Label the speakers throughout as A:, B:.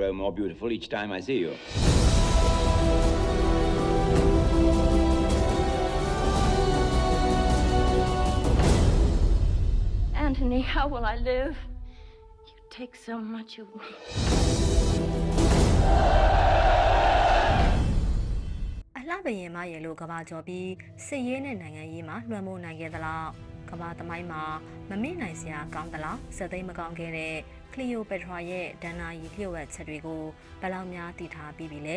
A: grow more beautiful each time I see you.
B: Anthony, how will I live? You take so much of me.
C: အလှပရင်မရေလို့ကဘာကျော်ပြီးစစ်ရေးနဲ့နိုင်ငံရေးမှာလွှမ်းမိုးနိုင်ခဲ့သလား ကဘာသမိုင်းမှာမမေ့နိုင်စရာကောင်းသလားစသိမ်းမကောင်းခဲ့တဲ့ကလီယိုပက်ထရာရဲ့ဒဏ္ဍာရီလျှို့ဝှက်ချက်တွေကိုဘယ်လောက်များသိထားပြီးပြီလဲ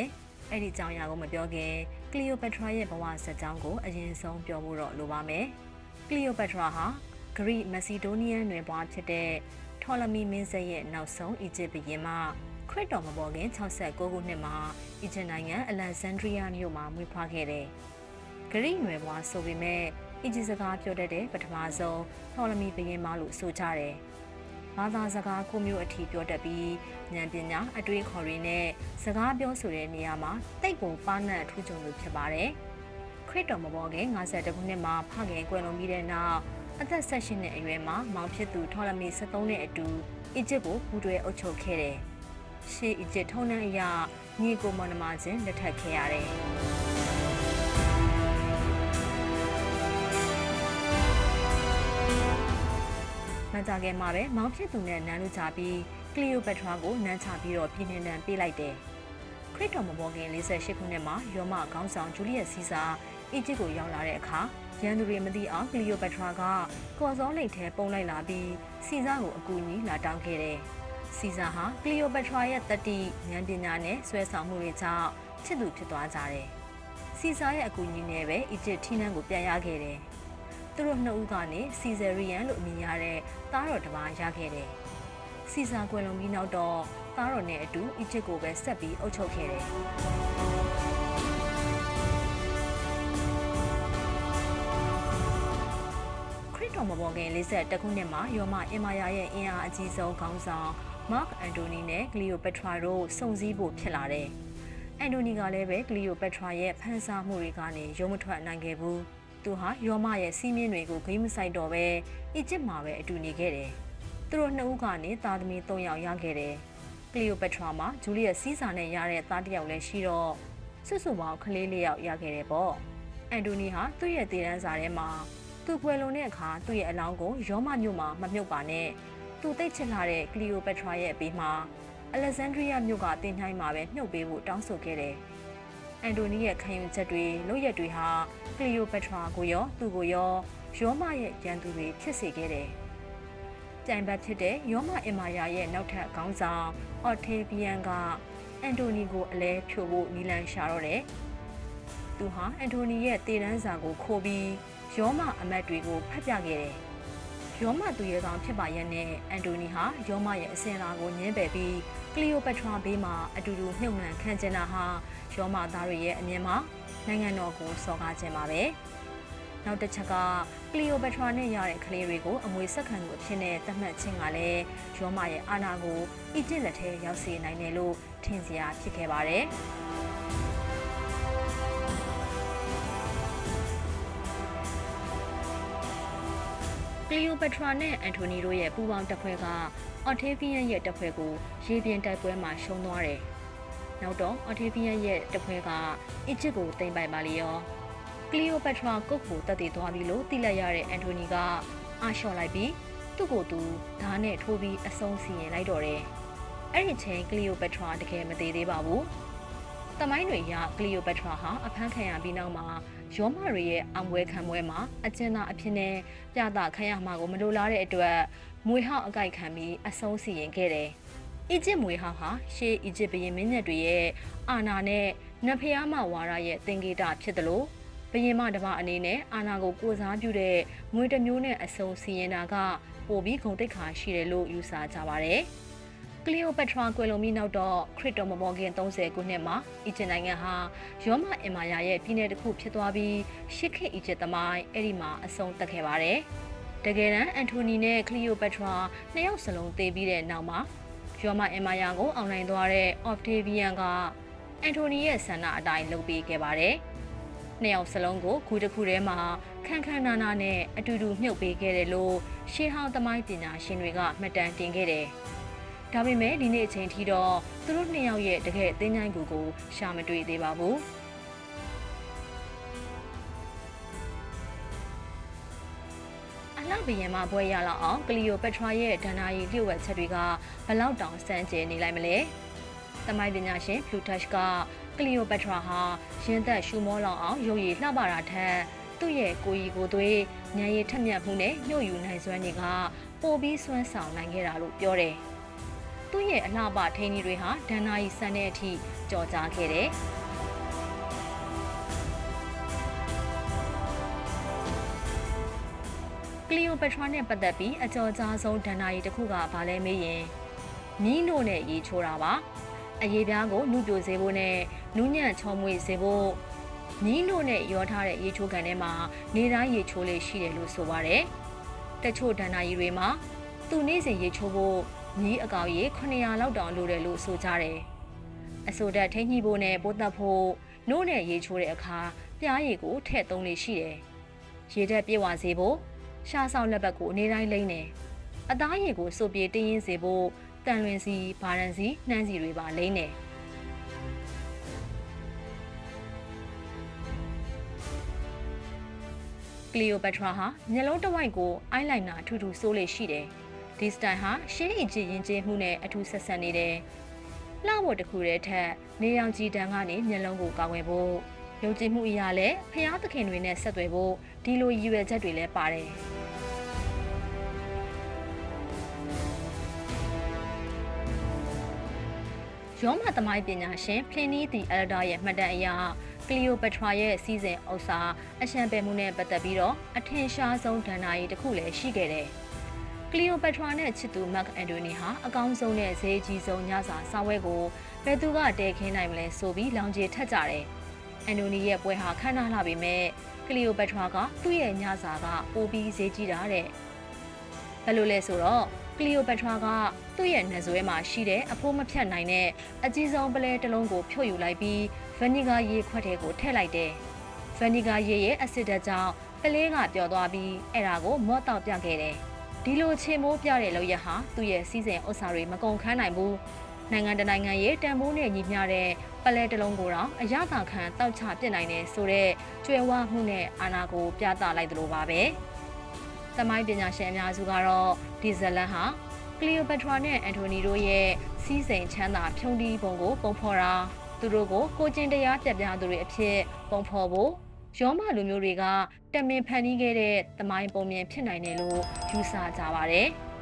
C: အဲ့ဒီအကြောင်းအရာကိုမပြောခင်ကလီယိုပက်ထရာရဲ့ဘဝဆက်ကြောင်းကိုအရင်ဆုံးပြောဖို့တော့လိုပါမယ်ကလီယိုပက်ထရာဟာဂရိမက်ဆီဒိုးနီးယန်နွယ်ဘွားဖြစ်တဲ့ထော်လမီမင်းဆက်ရဲ့နောက်ဆုံးအီဂျစ်ဘုရင်မှခရစ်တော်မပေါ်ခင်69ခုနှစ်မှာအီဂျစ်နိုင်ငံအလက်ဇန်ဒရီးယားမြို့မှာမွေးဖွားခဲ့တယ်။ဂရိနွယ်ဘွားဆိုပေမဲ့ အီဂျစ်စကားပြောတတ်တဲ့ပထမဆုံးထော်လမီဘုရင်မလို့ဆိုကြတယ်။ဘာသာစကားကိုမျိုးအထီပြောတတ်ပြီးဉာဏ်ပညာအတွေးခေါ်တွေနဲ့စကားပြောဆိုတဲ့နေရာမှာတိတ်ကိုပါနတ်ထူးချွန်လို့ဖြစ်ပါတယ်။ခရစ်တော်မပေါ်ခင်52ခုနှစ်မှာဖခင်ကွယ်လွန်ပြီးတဲ့နောက်အသက်16နှစ်အရွယ်မှာမောင်ဖြစ်သူထော်လမီ73နှစ်အတူအီဂျစ်ကိုပူးတွဲအုပ်ချုပ်ခဲ့တယ်။ရှေးအီဂျစ်ထုံးတမ်းအရညီကိုမောင်နှမချင်းလက်ထပ်ခဲ့ရတယ်။ မကြခင်မှာပဲမောင်ဖြစ်သူနဲ့နန်းလူချပြီးကလီယိုပက်ထရာကိုနန်းချပြီးတော့ပြည်နှင်တန်ပေးလိုက်တယ်။ခရစ်တော်မပေါ်ခင်48ခုနှစ်မှာရောမခေါင်းဆောင်ဂျူလီယက်စီဇာအီဂျစ်ကိုရောက်လာတဲ့အခါရန်သူတွေမသိအောင်ကလီယိုပက်ထရာကကော်စောလိတ်ထဲပုံလိုက်လာပြီးစီဇာကိုအကူအညီလာတောင်းခဲ့တယ်။စီဇာဟာကလီယိုပက်ထရာရဲ့တတိဉာဏ်ပညာနဲ့ဆွဲဆောင်မှုတွေကြောင့်ချစ်သူဖြစ်သွားကြတယ်။စီဇာရဲ့အကူအညီနဲ့ပဲအီဂျစ်ထီနန်းကိုပြန်ရခဲ့တယ်။ သူတို့နှစ်ဦးကနေစီဇယ်ရီယန်လို့အမည်ရတဲ့သားတော်တစ်ပါးရခဲ့တယ်။စီဇာကွယ်လွန်ပြီးနောက်တော့သားတော်နဲ့အတူအီဂျစ်ကိုပဲဆက်ပြီးအုပ်ချုပ်ခဲ့တယ်။ခရစ်တော်မပေါ်ခင်52ခုနှစ်မှာယောမအင်မာယာရဲ့အင်အားအကြီးဆုံးခေါင်းဆောင်မာ့အန်တိုနီနဲ့ဂလီယိုပက်ထရာတို့စုံစည်းဖို့ဖြစ်လာတယ်။အန်တိုနီကလည်းပဲဂလီယိုပက်ထရာရဲ့ဖန်ဆာမှုတွေကနေရုံးမထွက်နိုင်ခဲ့ဘူး။ သူဟာယောမရဲ့စီးမြင့်တွေကိုဂိမ်းမဆိုင်တော့ပဲအီဂျစ်မှာပဲအတူနေခဲ့တယ်။သူတို့နှစ်ဦးကနေသားသမီး၃ယောက်ရခဲ့တယ်။ဂလီယိုပက်ထရာမှာဂျူလီယက်စီးစာနဲ့ရတဲ့သားတစ်ယောက်လည်းရှိတော့စွတ်စွပေါင်းကလေးလေးယောက်ရခဲ့တယ်ပေါ့။အန်တိုနီဟာသူ့ရဲ့တည်တန်းစာထဲမှာသူကွယ်လွန်တဲ့အခါသူ့ရဲ့အလောင်းကိုရောမမြို့မှာမမြုပ်ပါနဲ့သူသိတ်ချစ်လာတဲ့ကလီယိုပက်ထရာရဲ့အပေးမှာအလက်ဇန်ဒရီးယားမြို့ကတင်နှိုင်းမှာပဲမြုပ်ပေးဖို့တောင်းဆိုခဲ့တယ်။ အန်တိုနီရဲ့ခံယူချက်တွေလုပ်ရက်တွေဟာကလီယိုပက်ထရာကိုရောသူ့ကိုရောရောမရဲ့ရန်သူတွေဖြစ်စေခဲ့တယ်။ကြိုင်ဘတ်ဖြစ်တဲ့ရောမအင်မာယာရဲ့နောက်ထပ်ခေါင်းဆောင်အော်ထေဗီယန်ကအန်တိုနီကိုအလဲဖြိုဖို့နီလန်ရှာတော့တယ်။သူဟာအန်တိုနီရဲ့တည်တန်းစာကိုခိုးပြီးရောမအမတ်တွေကိုဖတ်ပြခဲ့တယ်။ ရောမသူရဲကောင်ဖြစ်ပါရဲ့နဲ့အန်တိုနီဟာရောမရဲ့အစင်လာကိုညှင်းပယ်ပြီးကလီယိုပက်ထရာဘေးမှာအတူတူနှုတ်နှံခံကျင်တာဟာရောမသားတွေရဲ့အမြင်မှာနိုင်ငံတော်ကိုစော်ကားခြင်းပါပဲ။နောက်တစ်ချက်ကကလီယိုပက်ထရာနဲ့ရတဲ့ကလေးတွေကိုအမွေဆက်ခံမှုအဖြစ်နဲ့သတ်မှတ်ခြင်းကလည်းရောမရဲ့အာဏာကိုအီဂျစ်လက်ထဲရောက်စေနိုင်တယ်လို့ထင်စရာဖြစ်ခဲ့ပါတယ်။ လီယိုပက်ထရာနဲ့အန်တိုနီတို့ရဲ့ပူးပေါင်းတပ်ဖွဲ့ကအော်ထေဗီယန်ရဲ့တပ်ဖွဲ့ကိုရေပြင်တိုက်ပွဲမှာရှုံးသွားတယ်။နောက်တော့အော်ထေဗီယန်ရဲ့တပ်ဖွဲ့ကအီဂျစ်ကိုသိမ်းပိုက်ပါလေရော။ကလီယိုပက်ထရာကုတ်ကိုတက်တည်သွားပြီလို့သိလိုက်ရတဲ့အန်တိုနီကအာလျှော့လိုက်ပြီးသူ့ကိုယ်သူဓာတ်နဲ့ထိုးပြီးအဆုံးစီရင်လိုက်တော့တယ်။အဲ့ဒီချိန်ကလီယိုပက်ထရာတကယ်မသေးသေးပါဘူး။တမိုင်းတွေရကလီယိုပက်ထရာဟာအဖမ်းခံရပြီးနောက်မှာ ရောမတွေရဲ့အောင်ပွဲခံပွဲမှာအကျဉ်းသားအဖြစ်နဲ့ပြသခံရမှာကိုမလိုလားတဲ့အတွက်မွေဟောက်အကြိုက်ခံပြီးအဆုံးစီရင်ခဲ့တယ်။အီဂျစ်မွေဟောက်ဟာရှေးအီဂျစ်ဘုရင်မင်းမြတ်တွေရဲ့အာဏာနဲ့နတ်ဖျားမဝါရရဲ့သင်္ကေတဖြစ်တယ်လို့ဘုရင်မတစ်ပါးအနေနဲ့အာဏာကိုကိုစားပြုတဲ့မွေတစ်မျိုးနဲ့အဆုံးစီရင်တာကပိုပြီးဂုဏ်တိတ်ခါရှိတယ်လို့ယူဆကြပါတယ်။ ကလီယိုပက်ထရာကွယ်လွန်ပြီးနောက်တော့ခရစ်တော်မပေါ်ခင်30ခုနှစ်မှာအီဂျစ်နိုင်ငံဟာရောမအင်မာယာရဲ့ပြည်နယ်တစ်ခုဖြစ်သွားပြီးရှစ်ခေတ်အီဂျစ်သမိုင်းအဲ့ဒီမှာအဆုံးသတ်ခဲ့ပါတယ်။တကယ်တမ်းအန်တိုနီနဲ့ကလီယိုပက်ထရာနှစ်ယောက်စလုံးသေပြီးတဲ့နောက်မှာရောမအင်မာယာကိုအောင်နိုင်သွားတဲ့အော့ဖ်ဒေဗီယန်ကအန်တိုနီရဲ့ဆန္ဒအတိုင်းလုပ်ပေးခဲ့ပါတယ်။နှစ်ယောက်စလုံးကိုခုတစ်ခုထဲမှာခန်းခန်းနာနာနဲ့အတူတူမြုပ်ပေးခဲ့တယ်လို့ရှေးဟောင်းသမိုင်းပညာရှင်တွေကမှတ်တမ်းတင်ခဲ့တယ်။ ဒါပေမဲ့ဒီနေ့အချိန်ထိတော့သူတို့နှစ်ယောက်ရဲ့တကယ်အသေးညိုင်းကူကိုရှာမတွေ့သေးပါဘူးအလှဘယံမှာဘွဲရလောက်အောင်ကလီယိုပက်ထရာရဲ့ဒဏ္ဍာရီလျှို့ဝှက်ချက်တွေကဘလောက်တောင်စမ်းကြဲနေလိုက်မလဲ။တမိုင်းပညာရှင်ဖလူတက်ချ်ကကလီယိုပက်ထရာဟာရင်သက်ရှူမောလောက်အောင်ရုပ်ရည်လှပတာထက်သူ့ရဲ့ကိုယ်ရည်ကိုယ်သွေးဉာဏ်ရည်ထက်မြက်မှုနဲ့ညှို့ယူနိုင်စွမ်းတွေကပိုပြီးစွမ်းဆောင်နိုင်ခဲ့တာလို့ပြောတယ်။ သူ့ရဲ့အလှပထိန်းကြီးတွေဟာဒဏ္ဍာရီဆန်တဲ့အထိကြော်ကြားခဲ့တယ်။ကလီယိုပက်ထရာနဲ့ပတ်သက်ပြီးအကြော်ကြားဆုံးဒဏ္ဍာရီတစ်ခုကဘာလဲမေးရင်မီးနို့နဲ့ရေချိုးတာပါအရေးပြားကိုနှုတ်ပြစေဖို့နဲ့နူးညံ့ချောမွေ့စေဖို့မီးနို့နဲ့ရောထားတဲ့ရေချိုးကန်ထဲမှာနေတိုင်းရေချိုးလေးရှိတယ်လို့ဆိုပါတယ်တချို့ဒဏ္ဍာရီတွေမှာသူနေ့စဉ်ရေချိုးဖို့ မီးအကောင်ရေ900လောက်တောင်လိုတယ်လို့ဆိုကြတယ်အဆိုတက်ထိန်းညှိဖို့နဲ့ပိုးသက်ဖို့နို့နဲ့ရေချိုးတဲ့အခါပြားရည်ကိုထည့်သုံးလေးရှိတယ်ရေတက်ပြေဝစေဖို့ရှားဆောင်လက်ဘက်ကိုအနေတိုင်းလိမ့်နေအသားရည်ကိုစုပ်ပြေးတင်းရင်းစေဖို့တန်လွင်စီဘာရန်စီနှမ်းစီတွေပါလိမ့်နေကလီယိုပက်ထရာဟာမျက်လုံးတစ်ဝိုက်ကိုအိုင်လိုက်နာထူထူဆိုးလေရှိတယ် ဒီစတိုင်ဟာရှေးအင်ဂျီရင်ကျေးမှုနဲ့အထူးဆက်ဆက်နေတယ်လှဖို့တစ်ခုတည်းထက်နေရောင်ကြည်တန်းကနေမျက်လုံးကိုကာကွယ်ဖို့ယုံကြည်မှုအရာလည်းဖျားသခင်တွေနဲ့ဆက်သွယ်ဖို့ဒီလိုရည်ရွယ်ချက်တွေလည်းပါတယ်ရောမသမိုင်းပညာရှင်ဖလင်နီးတီအလဒါရဲ့မှတ်တမ်းအရကလီယိုပက်ထရာရဲ့စီးစဉ်ဥစ္စာအရှံပယ်မှုနဲ့ပတ်သက်ပြီးတော့အထင်ရှားဆုံးဒဏ္ဍာရီတစ်ခုလည်းရှိခဲ့တယ်။ ကလီယိုပက်ထရာနဲ့ချစ်သူမက်အန်တိုနီဟာအကောင်းဆုံးနဲ့ဈေးကြီးဆုံးညစာစားပွဲကိုဘယ်သူကတဲခင်းနိုင်မလဲဆိုပြီးလောင်ကျေထက်ကြတယ်။အန်တိုနီရဲ့ပွဲဟာခမ်းနားလာပေမဲ့ကလီယိုပက်ထရာကသူ့ရဲ့ညစာကပိုပြီးဈေးကြီးတာတဲ့။ဘယ်လိုလဲဆိုတော့ကလီယိုပက်ထရာကသူ့ရဲ့နှဆွဲမှာရှိတဲ့အဖိုးမဖြတ်နိုင်တဲ့အကြီးဆုံးပလဲတစ်လုံးကိုဖြုတ်ယူလိုက်ပြီးဗနီဂါရေခွက်ထဲကိုထည့်လိုက်တယ်။ဗနီဂါရေရဲ့အစစ်ဓာတ်ကြောင့်ပလဲကပျော်သွားပြီးအဲ့ဒါကိုမော့တောက်ပြခဲ့တယ်။ ဒီလိုချေမိုးပြတဲ့လောက်ရဟာသူ့ရဲ့စီးစိမ်ဥစ္စာတွေမကုန်ခန်းနိုင်ဘူး။နိုင်ငံတနိုင်ငံရဲ့တန်ဖိုးနဲ့ညီမျှတဲ့ပလဲတစ်လုံးကိုတော့အရသာခံတောက်ချပြစ်နိုင်တယ်ဆိုတော့ကျွဲဝမှုနဲ့အာနာကိုပြသလိုက်သလိုပါပဲ။သမိုင်းပညာရှင်အများစုကတော့ဒီဇလန်ဟာကလီယိုပက်ထရာနဲ့အန်တိုနီတို့ရဲ့စီးစိမ်ချမ်းသာဖြုံးတီးပုံကိုပုံဖော်တာသူတို့ကိုကိုကျင်တရားပြပြသူတွေအဖြစ်ပုံဖော်ဖို့ ရောမလူမျိုးတွေကတမင်ဖန်တီးခဲ့တဲ့သမိုင်းပုံမြင်ဖြစ်နိုင်တယ်လို့ယူဆကြပါတယ်။